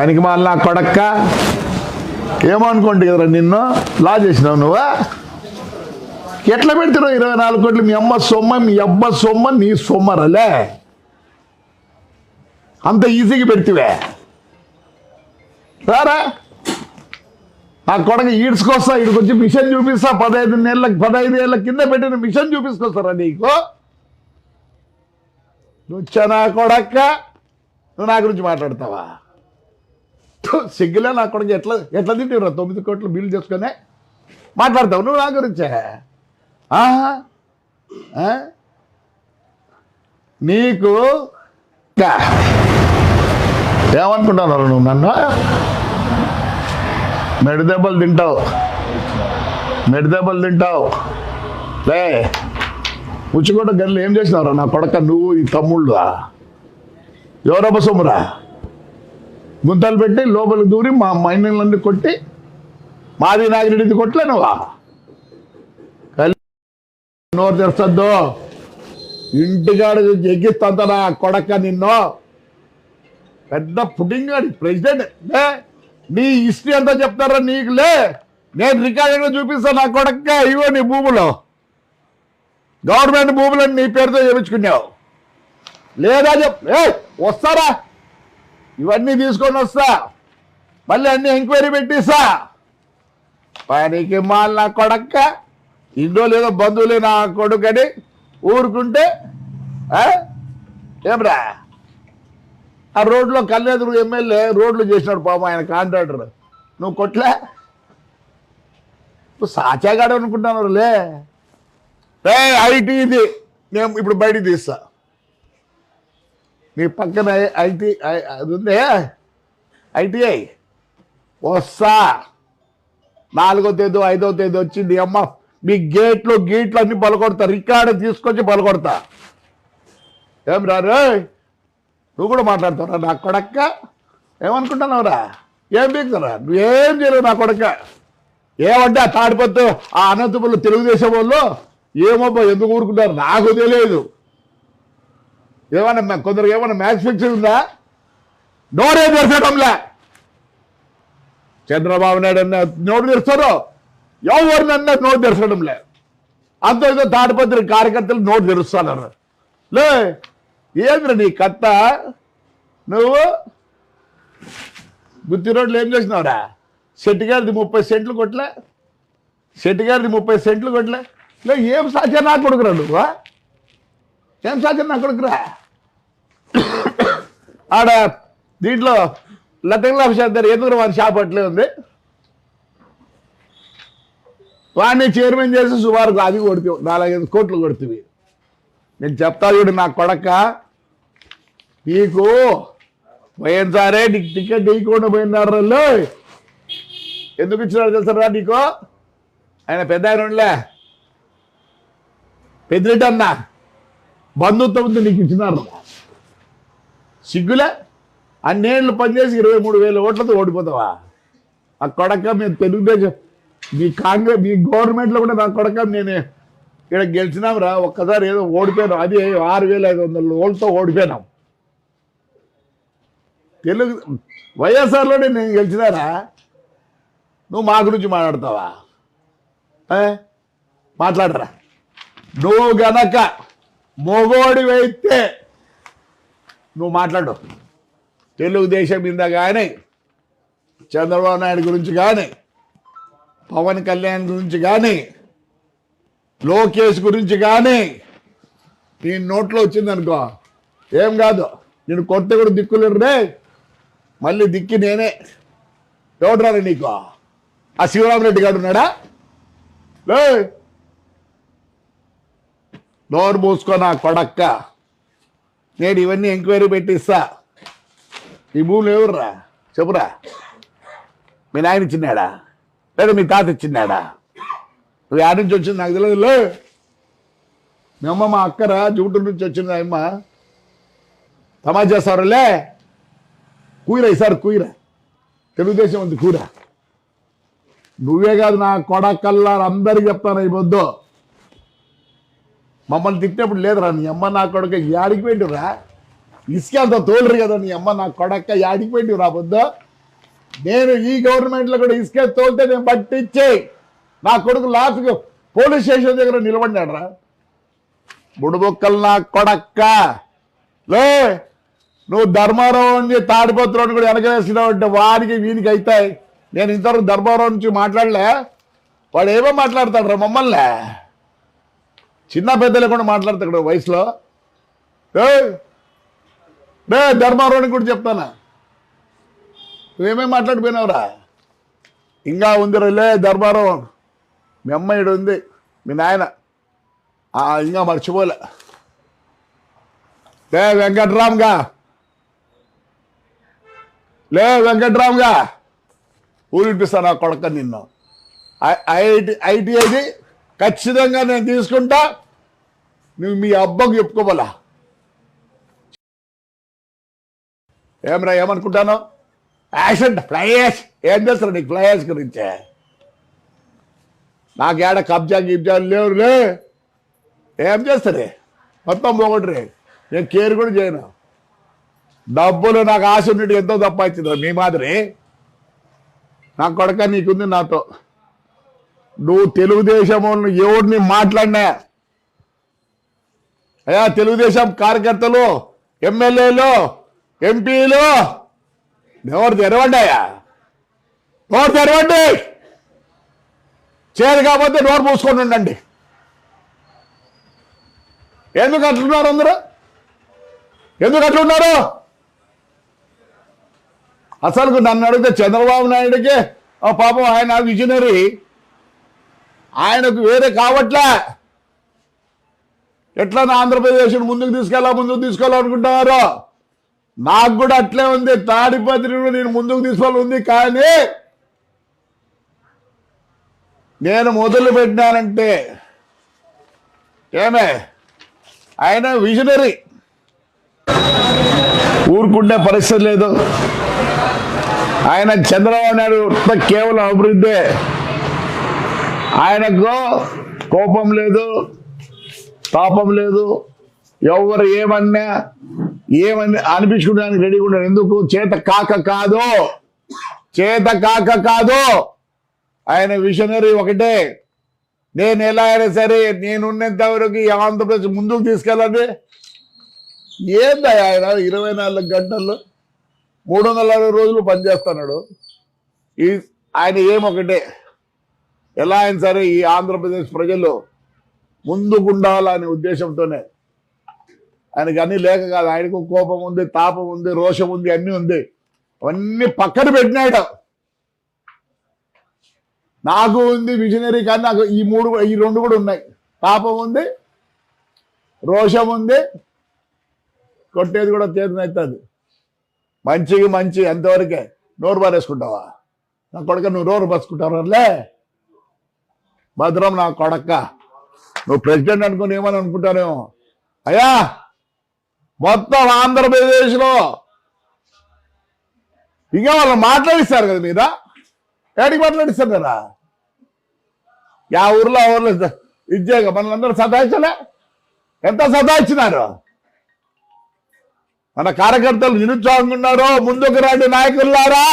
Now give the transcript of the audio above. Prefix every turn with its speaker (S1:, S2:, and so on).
S1: పనికి మాల నా కొడక్క. ఏమనుకోండి కదరా నిన్ను? లా చేసినావు నువ్వా? ఎట్లా పెడుతున్నావు ఇరవై నాలుగు కోట్లు? మీ అమ్మ సొమ్మ మీ అబ్బ సొమ్మ నీ సొమ్మరలే. అంత ఈజీగా పెడితివే. రారా? ఆ కొడక ఈడ్చుకొస్తా ఇక్కడికి మిషన్ చూపిస్తా పదహైదు నెలల పదహైదు ఏళ్ళ కింద పెట్టిన మిషన్ చూపించుకొస్తారా నీకు? నువ్వు వచ్చా కొడక్క? నువ్వు నా గురించి మాట్లాడతావా? సిగ్గులే నా కొడుకు ఎట్లా ఎట్లా తింటావురా తొమ్మిది కోట్లు బిల్లు చేసుకునే? మాట్లాడతావు నువ్వు నా గురించే. ఆహా. నీకు ఏమనుకుంటున్నారు నువ్వు నన్ను? మెడి దెబ్బలు తింటావు. మెడి దెబ్బలు తింటావు. లే. ఉచ్చుకోట గల్లు ఏం చేసినావురా నా కొడక నువ్వు ఈ తమ్ముళ్ళు ఎవరబ్బ సొమ్మురా? గుంతలు పెట్టి లోపలికి దూరి మా మైనర్లన్నీ కొట్టి మాది నాగిరెడ్డిది కొట్టలే నువ్వా నోరు తెరచద్దు. ఇంటికాడ ఎగ్గిస్తంత నా కొడక నిన్ను. పెద్ద పుడింగ్ గాడి ప్రెసిడెంట్. లే నీ హిస్టరీ అంతా చెప్తారా నీకు? లే నేను రికార్డింగ్ చూపిస్తా నా కొడక ఇవో నీ భూములు. గవర్నమెంట్ భూములను నీ పేరుతో చేపించుకున్నావు. లేదా చెప్ వస్తారా? ఇవన్నీ తీసుకొని వస్తా. మళ్ళీ అన్ని ఎంక్వైరీ పెట్టిస్తా. పనికి మాల్ నా కొడక్క ఇండో లేదో బంధువులే నా కొడుకని ఊరుకుంటే ఏమ్రా? ఆ రోడ్లో కల్లేదురు ఎమ్మెల్యే రోడ్లు చేసినాడు పాపం ఆయన కాంట్రాక్టర్. నువ్వు కొట్లే? నువ్వు సాచాగాడు అనుకుంటున్నావు లే ఏ ఐటీ ఇది. నేను ఇప్పుడు బయటికి తీస్తా. నీ పక్కన ఐటీ అది ఉందే? ఐటీఐ. వస్తా నాలుగో తేదీ ఐదో తేదీ వచ్చింది. అమ్మ మీ గేట్లు గేట్లు అన్ని పలకొడతా రికార్డు తీసుకొచ్చి పలకొడతా ఏం రారు నువ్వు కూడా మాట్లాడతావురా నా కొడక్క? ఏమనుకుంటున్నావురా ఏం పీకుతారా నువ్వేం చేయలేవు నా కొడక్క? ఏమంటే ఆ తాడిపత్తు ఆ అనంతపురంలో తెలుగుదేశం వాళ్ళు ఏమబ్బా ఎందుకు ఊరుకుంటారు? నాకు తెలియదు. ఏమన్నా కొందరు ఏమన్నా మ్యాచ్ ఫిక్సింగ్ ఉందా? నోరే తెరచడంలే చంద్రబాబు నాయుడు అన్న నోటు తెరుస్తారు ఎవరినన్నా నోటు తెరచడంలే అంత ఏదో తాడిపత్రి కార్యకర్తలు నోటు తెరుస్తానన్నారు. లే ఏంద్ర నీ కత్త? నువ్వు? గుత్తి రోడ్లు ఏం చేసినావురా? శెట్టి గారిది ముప్పై సెంట్లు కొట్లే శెట్టి గారిది ముప్పై సెంట్లు కొట్లే లే ఏం సాధ్యం? నా కొడుకురా నువ్వు? ఏం సాధ్యం నా కొడుకురా ఆడ దీంట్లో లతంగుల అభిషేక్ గారు ఎందుకు వారి షాప్ అట్లే ఉంది. వాడిని చైర్మన్ చేసి సుమారు అది కొడుతు నాలుగైదు కోట్లు కొడుతుంది నేను చెప్తా చూడు నా కొడక. నీకు పోయినసారే నీకు టికెట్ ఇవ్వకుండా పోయినారు వాళ్ళు. ఎందుకు ఇచ్చినారు తెలుసారా నీకు? ఆయన పెద్ద ఆయన ఉండలే. పెద్దిరెడ్డి అన్నా. బంధుత్వంతో నీకు ఇచ్చినారు సిగ్గులే? అన్నేళ్ళు పనిచేసి ఇరవై మూడు వేల ఓట్లతో ఓడిపోతావా? ఆ కొడక మేము తెలుగుదేశం మీ కాంగ్రెస్ మీ గవర్నమెంట్లో కూడా నా కొడక నేను ఇక్కడ గెలిచినాం రా ఒక్కసారి ఏదో ఓడిపోయినాం. అది ఆరు వేల ఐదు వందల ఓట్లతో ఓడిపోయినాం. తెలుగు వైఎస్ఆర్లోనే నేను గెలిచినారా నువ్వు మా గురించి మాట్లాడతావా? మాట్లాడరా. నువ్వు గనక మొగోడివైతే నువ్వు మాట్లాడు. తెలుగుదేశం మీద కానీ చంద్రబాబు నాయుడు గురించి కానీ పవన్ కళ్యాణ్ గురించి కానీ లోకేష్ గురించి కానీ నీ నోట్లో వచ్చిందనుకో ఏం కాదు. నేను కొత్త కూడా దిక్కులేడు రే. మళ్ళీ దిక్కి నేనే. ఎవడరా నీకు? ఆ శివరామరెడ్డి గారు ఉన్నాడా? లే డోర్ మూసుకో నా కొడక్క నేను ఇవన్నీ ఎంక్వైరీ పెట్టిస్తా. ఈ భూములు ఎవర్రా? చెప్పురా. మీ నాయన ఇచ్చినాడా? లేదా మీ తాత ఇచ్చినాడా? నువ్వు యాడ్ నుంచి వచ్చింది నాకు తెలియదు. లే. మీ అమ్మ మా అక్కరా జూటూరు నుంచి వచ్చింది అమ్మ. తమాషా చేస్తారులే కూర ఈసారి కూర తెలుగుదేశం ఉంది కూర నువ్వే కాదు నా కొడకల్లారు అందరికి చెప్తాను ఈ పొద్దు మమ్మల్ని తిట్టినప్పుడు లేదురా నీ అమ్మ నా కొడక యాడికి పెట్టిరా ఇసుక అంత తోలురు కదా నీ అమ్మ నా కొడక్క యాడికి పెట్టి రా పొద్దు నేను ఈ గవర్నమెంట్లో కూడా ఇసుకే తోలితే నేను పట్టించే. నా కొడుకు లాస్ట్కు పోలీస్ స్టేషన్ దగ్గర నిలబడినాడు రా బుడుబొక్కలు నా కొడక్క. లే నువ్వు ధర్మారావు అని తాడిపత్రుని కూడా వెనకేసినావు అంటే వాడికి వీనికి అవుతాయి నేను ఇంతవరకు ధర్మారావు నుంచి మాట్లాడలే. వాడు ఏమో మాట్లాడతాడు రా మమ్మల్ని? చిన్న పెద్దలు కూడా మాట్లాడతాడు వయసులో. ఏయ్, రే ధర్మారావుని కూడా చెప్తానా? నువ్వేమేమి మాట్లాడిపోయినావురా? ఇంకా ఉంది లే ధర్మారావు మీ అమ్మాయిడు ఉంది మీ నాయన. ఇంకా మర్చిపోలే. లే వెంకట్రామ్గా. లే వెంకట్రామ్గా. ఊరిపిస్తాను ఆ కొడక నిన్ను. ఐ- ఐఐటి ఐటీఐది ఖచ్చితంగా నేను తీసుకుంటా. నువ్వు మీ అబ్బకు చెప్పుకోవాలా? ఏమరా ఏమనుకుంటాను? యాక్సిడెంట్ ఫ్లైయాష్ ఏం చేస్తారు నీకు ఫ్లైయాష్ గురించే? ఏడ కబ్జా గిబ్జాలు లేవు లే ఏం చేస్తారే మొత్తం పోగొట్టరే. నేను కేర్ కూడా చేయను. డబ్బులు నాకు ఆశ ఉన్నట్టు ఎంతో తప్పించింది మీ మాదిరి. నా కొడక నీకుంది నాతో. నువ్వు తెలుగుదేశం ఎవరిని మాట్లాడినా? అయ్యా తెలుగుదేశం కార్యకర్తలు ఎమ్మెల్యేలు ఎంపీలు ఎవరు తెరవండి అయ్యా? నోరు తెరవండి? చేరు కాకపోతే నోరు మూసుకొని ఉండండి. ఎందుకు అట్లున్నారు అందరూ? ఎందుకు అట్లున్నారు? అసలు నన్ను అడిగితే చంద్రబాబు నాయుడికి ఆ పాపం ఆయన విజనరీ. ఆయనకు వేరే కావట్లే. ఎట్లా ఆంధ్రప్రదేశ్ ముందుకు తీసుకెళ్ళా ముందుకు తీసుకోవాలనుకుంటున్నారు? నాకు కూడా అట్లే ఉంది. తాడిపత్రిని నేను ముందుకు తీసుకోవాలి ఉంది కానీ నేను మొదలు పెట్టినానంటే ఏమే? ఆయన విజనరీ. ఊరుకుండే పరిస్థితి లేదు. ఆయన చంద్రబాబు నాయుడు కేవలం అభివృద్ధి. ఆయనకు కోపం లేదు తాపం లేదు. ఎవరు ఏమన్నా ఏమని అనిపించుకోవడానికి రెడీగా ఉన్నాడు ఎందుకు? చేత కాక కాదు. చేత కాక కాదు. ఆయన విషనరీ ఒకటే. నేను ఎలా అయినా సరే నేనున్నంత వరకు ఆంధ్రప్రదేశ్ ముందుకు తీసుకెళ్ళండి. ఏందా ఆయన? ఇరవై నాలుగు గంటల్లో మూడు వందల అరవై రోజులు పనిచేస్తున్నాడు. ఈ ఆయన ఏమొకటే ఎలా అయినా సరే ఈ ఆంధ్రప్రదేశ్ ప్రజలు ముందుకుండాలనే ఉద్దేశంతోనే. ఆయనకి అన్ని లేక కాదు ఆయనకు కోపం ఉంది తాపం ఉంది రోషం ఉంది అన్నీ ఉంది. అవన్నీ పక్కన పెట్టినాడు నాకు ఉంది విజనరీ కానీ నాకు ఈ మూడు ఈ రెండు కూడా ఉన్నాయి. పాపం ఉంది రోషం ఉంది కొట్టేది కూడా చేతనవుతుంది మంచికి మంచి ఎంతవరకే. నోరు పారేసుకుంటావా? నా కొడక నువ్వు నోరు లే. భద్రం నా కొడక్క నువ్వు ప్రెసిడెంట్ అనుకుని ఏమని అనుకుంటానేమో అయ్యా మొత్తం ఆంధ్రప్రదేశ్లో ఇంకా వాళ్ళు మాట్లాడిస్తారు కదా మీద? ఏడికి మాట్లాడిస్తారు కదా? యా ఊర్లో ఊర్లో ఇచ్చాక మనందరూ సతాయించలే? ఎంత సతాయించినారు? మన కార్యకర్తలు నిరుత్సాహంగా ఉన్నారో ముందుకు రండి నాయకులారా!